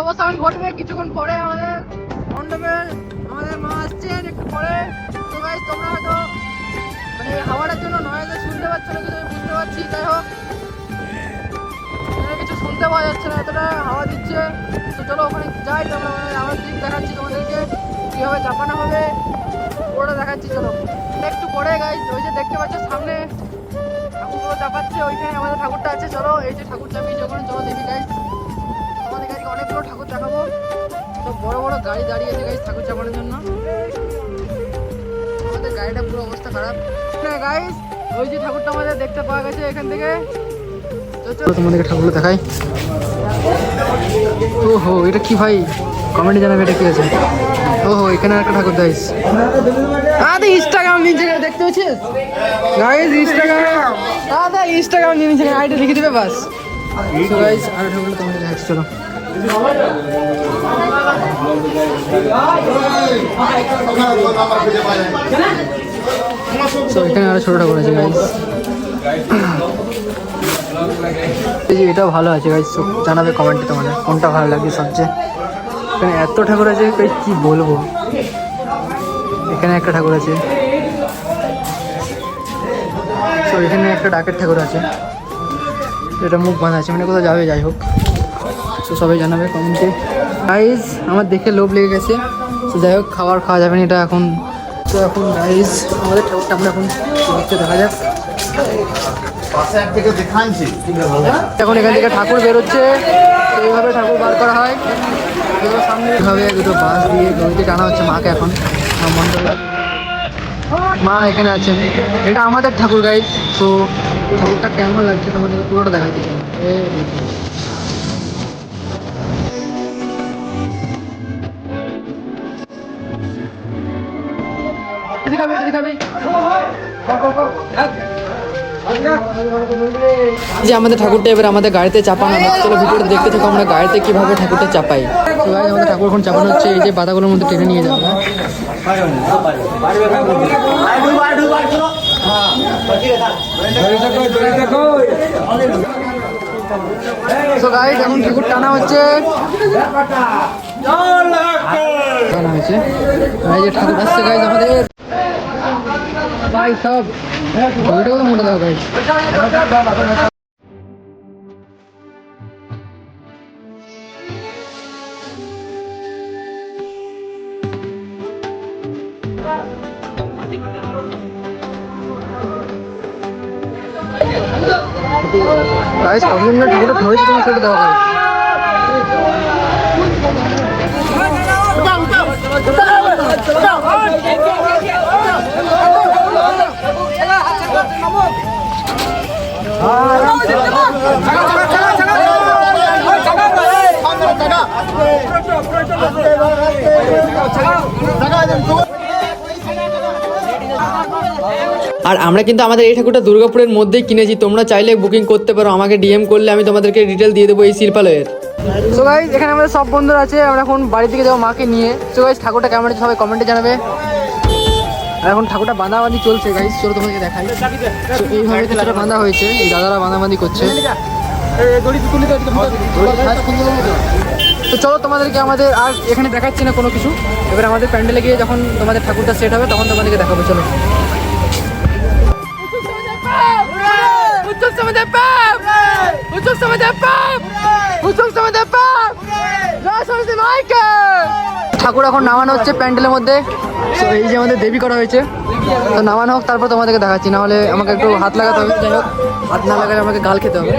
অবসান ঘটবে কিছুক্ষণ পরে আমাদের মণ্ডপে আমাদের মা আসছেন একটু পরে। তো গাইস তোমরা হয়তো মানে হাওয়াটার জন্য নয়েজে শুনতে পাচ্ছ না আমি বুঝতে পারছি যাই হোক কিছু শুনতে পাওয়া যাচ্ছে না, এতটা হাওয়া দিচ্ছে। তো চলো ওখানে যাই তো আমরা মানে আমার দিক দেখাচ্ছি তোমাদেরকে, কীভাবে চাপানো হবে ওটা দেখাচ্ছি, চলো। একটু পরে গাইস ওই যে দেখতে পাচ্ছ সামনে ঠাকুরগুলো চাপাচ্ছে, ওইখানে আমাদের ঠাকুরটা আছে। চলো, এই যে ঠাকুর চাপিয়েছে ওখানে চলো দেখি গাইস বড় বড় গাড়ি দাঁড়িয়ে আছে গাইস ঠাকুর চাপানোর জন্য। আমাদের গাড়িটা পুরো অবস্থা খারাপ। গাইস ওই যে ঠাকুরটা আমাদের দেখতে পাওয়া গেছে এখান থেকে। তোমাদেরকে ঠাকুরগুলো দেখাই। হো এটা কি ভাই? কমেন্টে জানাবে এটা কি আছে। হো এখানে একটা ঠাকুর দাইস আদা ইনস্টাগ্রাম নিচে দেখতে পাচ্ছিস? গাইস ইনস্টাগ্রাম আদা ইনস্টাগ্রাম নিচে আইডি লিখে দিবে বাস। গাইস আর ঠাকুরগুলো তোমাদের দেখাচ্ছি, চলো। তো এখানে ঠাকুর আছে এটাও ভালো আছে জানাবে কমেন্টে তোমাদের, কোনটা ভালো লাগে সবচেয়ে। এখানে এত ঠাকুর আছে কি বলব? এখানে একটা ঠাকুর আছে। এখানে একটা ডাকের ঠাকুর আছে। এটা মুখ বাঁধা আছে মানে কোথাও যাবে, যাই হোক। তো সবাই জানাবে কমেন্টে গাইজ আমার দেখে লোভ লেগে গেছে। যাই হোক, খাবার খাওয়া যাবে না এটা এখন। তো এখন গাইজ আমাদের ঠাকুরটা আমরা এখন দেখতে দেখা যাক। এখন এখান থেকে ঠাকুর বেরোচ্ছে। এইভাবে ঠাকুর বার করা হয়। এবার সামনে এইভাবে দুটো বাস দিয়ে দড়িতে টানা হচ্ছে মাকে এখন। মা মা এখানে আছেন এটা আমাদের ঠাকুর গাইড তো ঠাকুরটা কেমন লাগছে তোমাদের? পুরোটা দেখাচ্ছি এদিকে যে আমাদের ঠাকুরটা এবার আমাদের গাড়িতে চাপানো হবে চলো ভিডিওটা দেখতে থাকো আমরা গাড়িতে কীভাবে ঠাকুরটা চাপাই। তো আমাদের ঠাকুর এখন চাপানো হচ্ছে এই যে বাদাগুলোর মধ্যে টেনে নিয়ে যাব। তো গাইজ এখন ঠাকুর টানা হচ্ছে। টানা হয়েছে। এই যে ঠাকুর আসছে গাইজ আমাদের। ভাই, সব ওইটাও তো মোটা দাও গাইজ গাইজ কতদিন ধরে ঠাকুরটা ধরেছে তোমার সেটা দেওয়া হয়? আর আমরা কিন্তু আমাদের এই ঠাকুরটা দুর্গাপুরের মধ্যেই কিনেছি। তোমরা চাইলে বুকিং করতে পারো। আমাকে ডিএম করলে আমি তোমাদেরকে ডিটেল দিয়ে দেবো এই শিল্পালয়ের। সো গাইজ এখানে আমাদের সব বন্ধুরা আছে। আমরা এখন বাড়ি থেকে যাব মাকে নিয়ে। সো গাইজ ঠাকুরটা কেমন আছে সবাই কমেন্টে জানাবে। আর এখন ঠাকুরটা বাঁধাবাঁধি চলছে গাইজ চলো তোমাকে দেখাই। এইভাবে কিছুটা বাঁধা হয়েছে। এই দাদারা বাঁধাবাঁধি করছে। তো চলো তোমাদেরকে আমাদের আর এখানে দেখাচ্ছি না কোনো কিছু। এবার আমাদের প্যান্ডেলে গিয়ে যখন তোমাদের ঠাকুরটা সেট হবে, তখন তোমাদেরকে দেখাবো, চলো। পাপ পাপ ঠাকুর এখন নামানো হচ্ছে প্যান্ডেলের মধ্যে। এই যে আমাদের দেবী করা হয়েছে। তো নামানো হোক, তারপর তোমাদেরকে দেখাচ্ছি। না হলে আমাকে একটু হাত লাগাতে হবে। হাত না লাগালে আমাকে গাল খেতে হবে।